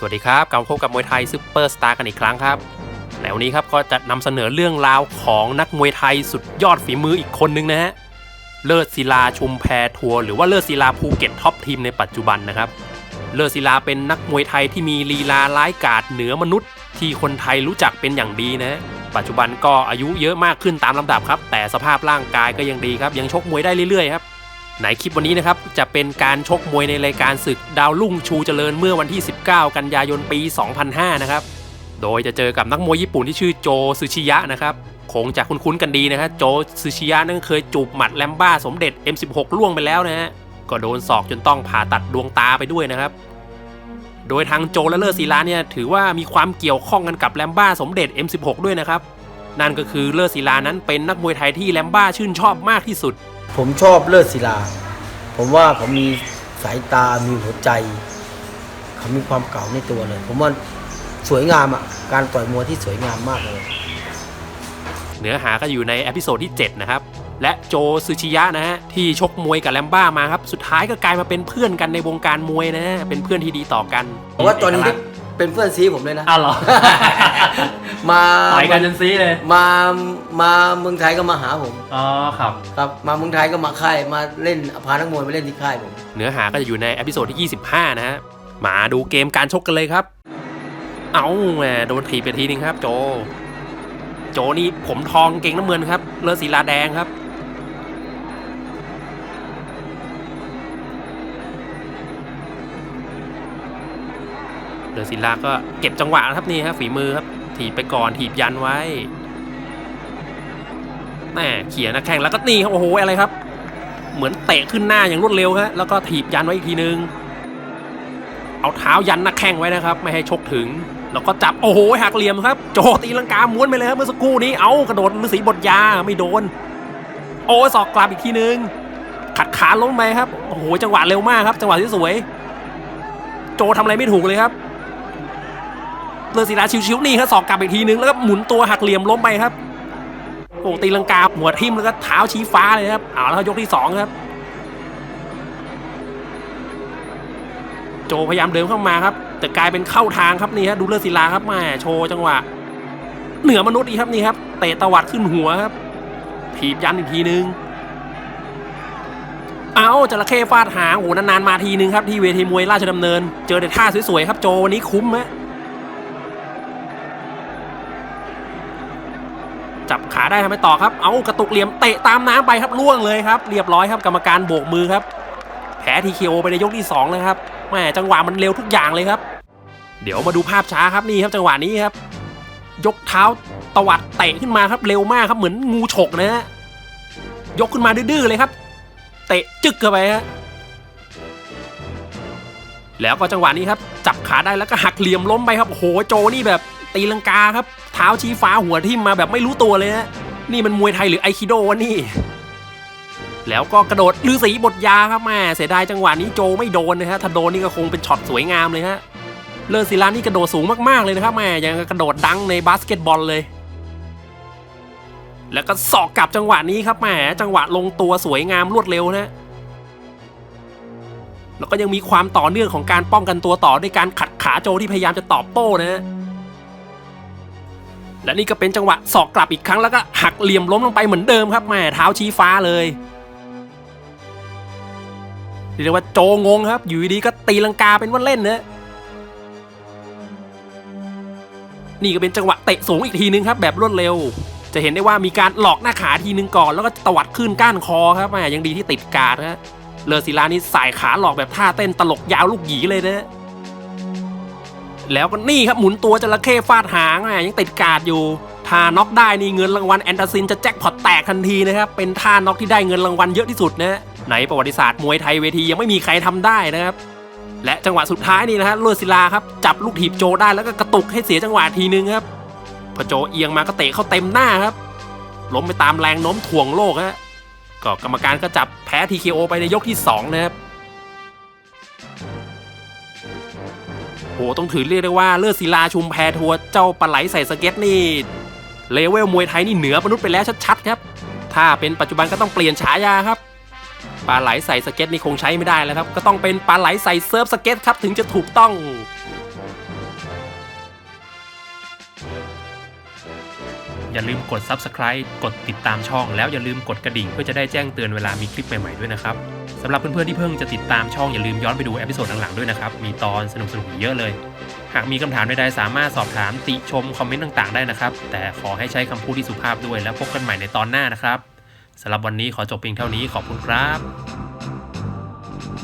สวัสดีครับกลับพบกับมวยไทยซูเปอร์สตาร์กันอีกครั้งครับในวันนี้ครับก็จะนำเสนอเรื่องราวของนักมวยไทยสุดยอดฝีมืออีกคนนึงนะฮะเลิศศิลาชุมแพทัวร์หรือว่าเลิศศิลาภูเก็ตท็อปทีมในปัจจุบันนะครับ เลิศศิลาเป็นนักมวยไทยที่มีลีลาร้ายกาจเหนือมนุษย์ ที่คนไทยรู้จักเป็นอย่างดีนะฮะปัจจุบันก็อายุเยอะมากขึ้นตามลำดับครับ แต่สภาพร่างกายก็ยังดีครับ ยังชกมวยได้เรื่อยๆครับ ในคลิปวันนี้นะครับจะเป็นการชกมวยในรายการศึกดาวรุ่งชูเจริญเมื่อวันที่ 19 กันยายนปี 2005 นะครับ โดยจะเจอกับนักมวยญี่ปุ่นที่ชื่อโจซึชิยะนะครับคงจะคุ้นๆกันดีนะครับโจซึชิยะนั่นเคยจูบหมัดแลมบ้าสมเด็จ M16 ล่วงไปแล้วนะฮะก็โดนศอกจนต้องผ่าตัดดวงตาไปด้วยนะครับ โดยทางโจและเลอร์ศิลาเนี่ยถือว่ามีความเกี่ยวข้องกันกับแลมบ้าสมเด็จ M16 ด้วยนะครับ นั่นก็คือเลอร์ศิลานั้นเป็นนักมวยไทยที่แลมบ้าชื่นชอบมากที่สุด ผมชอบเลิศศิลา ผมว่าเขามีสายตา มีหัวใจ เขามีความเก่าในตัวเลย ผมว่าสวยงามอะ การต่อยมวยที่สวยงามมากเลย เนื้อหาก็อยู่ในเอพิโซดที่ 7 นะครับ และโจซูชิยะนะฮะ ที่ชกมวยกับแลมบ้ามาครับ สุดท้ายก็กลายมาเป็นเพื่อนกันในวงการมวยนะฮะ เป็นเพื่อนที่ดีต่อกันผมว่าตอนนี้ เป็นเพื่อนซีผมเลยนะอ้าวเหรอ มาต่อยกันจนซีเลยมามาเมืองไทยก็มาหาผมอ๋อครับ ครับมาเมืองไทยก็มาค่ายมาเล่นพานักมวยมาเล่นที่ค่ายผมเนื้อหาก็จะอยู่ในเอพิโซดที่ 25 นะฮะ มาดูเกมการชกกันเลยครับ เอาแหมโดนถีบไปทีนึงครับ โจ โจนี่ผมทองเก่งน้ำเงินครับ เลอศิลาแดงครับ เลอศิลาก็เก็บจังหวะนะครับนี่ครับฝีมือครับถีบไปก่อนถีบยันไว้แม่เขี่ยนะแข่งแล้วก็นี่ครับโอ้โหอะไรครับ เหมือนเตะขึ้นหน้าอย่างรวดเร็วฮะแล้วก็ถีบยันไว้อีกทีนึง เอาเท้ายันนักแข้งไว้นะครับ ไม่ให้ชกถึงแล้วก็จับโอ้โหหักเหลี่ยมครับโจตีลังกาม้วนไปเลยครับเมื่อสักครู่นี้เอากระโดดฤาษีบทยาไม่โดน โอ้ศอกกลับอีกทีนึงขัดขาล้มไปครับโอ้โหจังหวะเร็วมากครับ จังหวะที่สวย โจทำอะไรไม่ถูกเลยครับ เลือศิลาชิวๆนี่ครับศอกกลับอีกทีนึงแล้วก็หมุนตัวหักเหลี่ยมล้มไปครับโอ้ตีลังกาหัวทิ่มแล้วก็เท้าชี้ฟ้าเลยครับเอาแล้วยกที่สองครับ โจพยายามเดินเข้ามาครับ แต่กลายเป็นเข้าทางครับนี่ฮะดูเลือดศิลาครับแม่โชว์จังหวะ เหนือมนุษย์อีกครับนี่ครับเตะตวัดขึ้นหัวครับถีบยันอีกทีนึงเอาจระเข้ฟาดหางโอ้นานๆมาทีนึงครับที่เวทีมวยราชดำเนิน เจอแต่ท่าสวยๆครับโจวันนี้คุ้มฮะ จับขาได้ทำไมต่อครับ เอากระตุกเหลี่ยมเตะตามน้ำไปครับล่วงเลยครับ เรียบร้อยครับกรรมการโบกมือครับ แพ้ทีเคโอไปในยกที่2เลยครับแหมจังหวะมันเร็วทุกอย่างเลยครับ เดี๋ยวมาดูภาพช้าครับนี่ครับจังหวะนี้ครับ ยกเท้าตวัดเตะขึ้นมาครับเร็วมากครับเหมือนงูฉกนะฮะยกขึ้นมาดื้อเลยครับ เตะจึกเข้าไปฮะแล้วก็จังหวะนี้ครับ จับขาได้แล้วก็หักเหลี่ยมล้มไปครับโหโจนี่แบบ ตีลังกาครับ เท้าชี้ฟ้าหัวทิ่มมาแบบไม่รู้ตัวเลยฮะนี่มันมวยไทยหรือไอคิโดวะนี่ แล้วก็กระโดดลือสีบทยาครับแม่เสียดายจังหวะนี้โจไม่โดนนะฮะถ้าโดนนี่ก็คงเป็นช็อตสวยงามเลยฮะเลอศิลานี่กระโดดสูงมากๆเลยนะครับแม่ยังกระโดดดังในบาสเกตบอลเลย แล้วก็สอกกลับจังหวะนี้ครับแหมจังหวะลงตัวสวยงามรวดเร็วนะแล้วก็ยังมีความต่อเนื่องของการป้องกันตัวต่อด้วยการขัดขาโจที่พยายามจะตอบโต้นะฮะ และนี่ก็เป็นจังหวะสอกกลับอีกครั้งแล้วก็หักเหลี่ยมล้มลงไปเหมือนเดิมครับแหมเท้าชี้ฟ้าเลยเรียกว่าโจงงครับ อยู่ดีๆก็ตีลังกาเป็นว่าเล่นนะนี่ก็เป็นจังหวะเตะสูงอีกทีนึงครับ แบบรวดเร็ว จะเห็นได้ว่ามีการหลอกหน้าขาทีนึงก่อนแล้วก็ตวัดขึ้นก้านคอครับแหมยังดีที่ติดการดนะเลอศิลานี่สายขาหลอกแบบท่าเต้นตลกยาวลูกหยีเลยนะ แล้วก็นี่ครับหมุนตัวจระเข้ฟาดหางยังติดกาดอยู่ถ้าน็อกได้นี่เงินรางวัลแอนตาซินจะแจ็คพอตแตกทันทีนะครับเป็นท่าน็อกที่ได้เงินรางวัลเยอะที่สุดนะในประวัติศาสตร์มวยไทยเวทียังไม่มีใครทำได้นะครับและจังหวะสุดท้ายนี่นะฮะเลอศิลาครับจับลูกถีบโจได้แล้วก็กระตุกให้เสียจังหวะทีนึงครับพอโจเอียงมาก็เตะเข้าเต็มหน้าครับล้มไปตามแรงโน้มถ่วงโลกฮะก็กรรมการก็จับแพ้ TKO ไปในยกที่2นะครับ โอ้ต้องถือเรียกได้ว่าเลือดศิลาชุมแพทัวเจ้าปลาไหลใส่สเก็ตนี่เลเวลมวยไทยนี่เหนือมนุษย์ไปแล้วชัดๆครับ ถ้าเป็นปัจจุบันก็ต้องเปลี่ยนฉายาครับปลาไหลใส่สเก็ตนี่คงใช้ไม่ได้แล้วครับ ก็ต้องเป็นปลาไหลใส่เซิร์ฟสเก็ตครับถึงจะถูกต้องอย่าลืมกด Subscribe กดติดตามช่อง แล้วอย่าลืมกดกระดิ่งเพื่อจะได้แจ้งเตือนเวลามีคลิปใหม่ ๆ ด้วยนะครับ สำหรับเพื่อนๆที่เพิ่งจะติดตามช่องอย่าลืมย้อนไปดูเอพิโซดหลังๆด้วยนะครับ มีตอนสนุกๆเยอะเลย หากมีคำถามใดๆสามารถสอบถามติชมคอมเมนต์ต่างๆได้นะครับ แต่ขอให้ใช้คำพูดที่สุภาพด้วยแล้วพบกันใหม่ในตอนหน้านะครับสำหรับวันนี้ขอจบเพียงเท่านี้ขอบคุณครับ